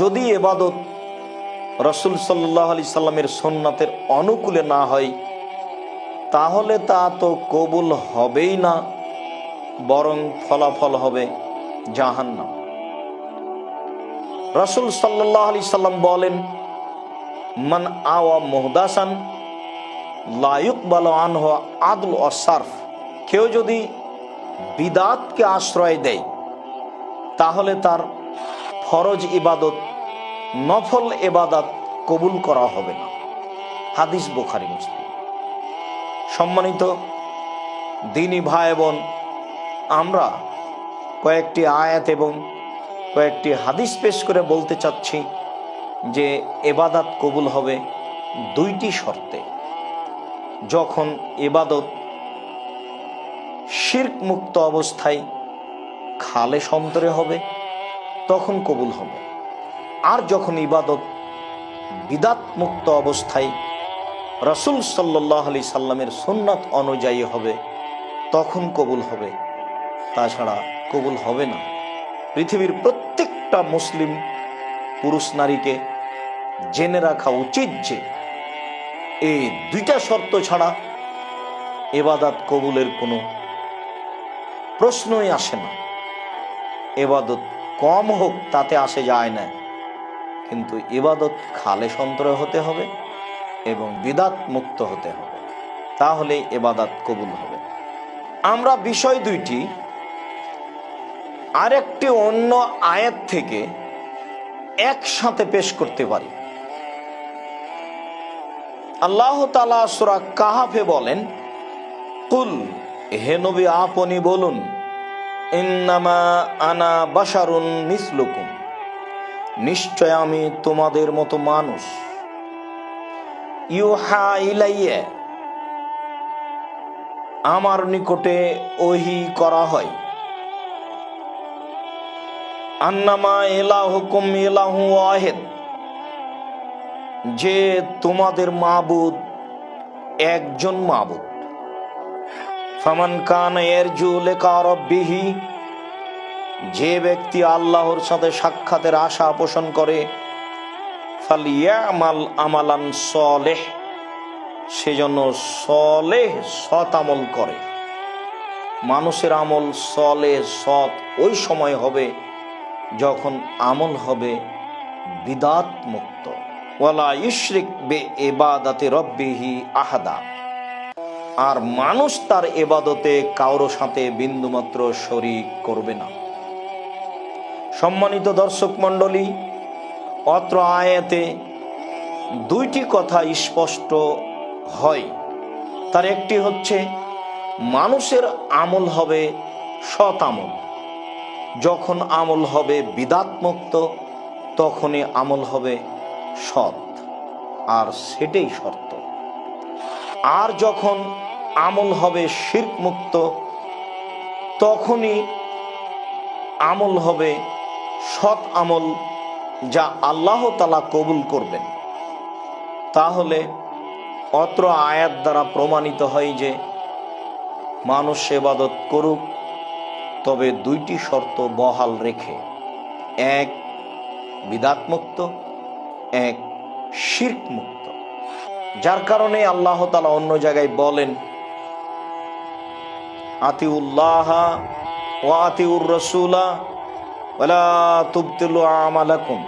যদি এবাদত রসুল সাল্লাহ আলি সাল্লামের সোননাথের অনুকূলে না হয়, তাহলে তা তো কবুল হবেই না, বরং ফলাফল হবে জাহান্নাম। রসুল সাল্লাহ আলি সাল্লাম বলেন, মান আওয়া মোহদাসান লায়ুক বাল আনহ আদল অসার্ফ কেউ যদি বিদাতকে আশ্রয় দেয়, তাহলে তার ফরজ ইবাদত, নফল এবাদাত কবুল করা হবে না। হাদিস বোখারি, মুসলিম। সম্মানিত দিনী ভাই বোন আমরা কয়েকটি আয়াত এবং কয়েকটি হাদিস পেশ করে বলতে চাচ্ছি যে এবাদাত কবুল হবে দুইটি শর্তে। যখন এবাদত শির্ক মুক্ত অবস্থায় খালে সন্তরে হবে তখন কবুল হবে। আর যখন ইবাদত বিদাত মুক্ত অবস্থায় রসুল সাল্লাহ আলি সাল্লামের সুন্নাত অনুযায়ী হবে, তখন কবুল হবে। তাছাড়া কবুল হবে না। পৃথিবীর প্রত্যেকটা মুসলিম পুরুষ নারীকে জেনে রাখা উচিত যে, এই দুইটা শর্ত ছাড়া এবাদাত কবুলের কোনো প্রশ্নই আসে না। এবাদত কম হোক, তাতে আসে যায় না। কিন্তু ইবাদত খালে সন্তরে হতে হবে এবং বিদাত মুক্ত হতে হবে। তাহলে এবাদাত কবুল হবে। আমরা বিষয় দুইটি, আরেকটি অন্য আয়াত থেকে একসাথে পেশ করতে পারি। আল্লাহ তালা সুরা কাহাফে বলেন, কুল, হে নবী, আপনি বলুন ইন্নামা আনা বাসারুন মিসলুকুম। নিশ্চয় আমি তোমাদের মতো মানুষ। ইউহা ইলাইয়া, আমার নিকটে ওহি করা হয়। আন্নামা এলা এলাহুকুম এলাহু ওয়াহেদ, যে তোমাদের মাবুদ একজন মাবুদ। ফামান কান রব্বিহি, যে ব্যক্তি আল্লাহর সাথে সাক্ষাতের আশা পোষণ করে আমালান সলেহ সেজন্য সলেহ সৎ আমল করে। মানুষের আমল সলে সৎ ওই সময় হবে যখন আমল হবে বিদাত মুক্ত ওয়ালা ইশরিক বে এবাদাতে রব্বিহি আহাদা। আর মানুষ তার এবাদতে কারও সাথে বিন্দুমাত্র শরিক করবে না। সম্মানিত দর্শক মণ্ডলী, অত্র আয়াতে দুইটি কথা স্পষ্ট হয়। তার একটি হচ্ছে, মানুষের আমল হবে সৎ আমল। যখন আমল হবে বিদাতমুক্ত, তখনই আমল হবে সৎ। আর সেটাই শর্ত। আর যখন আমল হবে শির্ক মুক্ত তখনই আমল হবে সৎ আমল যা আল্লাহ তালা কবুল করবেন। তাহলে অত্র আয়াত দ্বারা প্রমাণিত হয় যে মানুষ সেবাদত করুক, তবে দুইটি শর্ত বহাল রেখে, এক বিদাতমুক্ত, এক শির্ক মুক্ত যার কারণে আল্লাহ তালা অন্য জায়গায় বলেন আতিউল্লাহ ও আতিউর রসুলা ওলা তুবতিল আমালাকুম।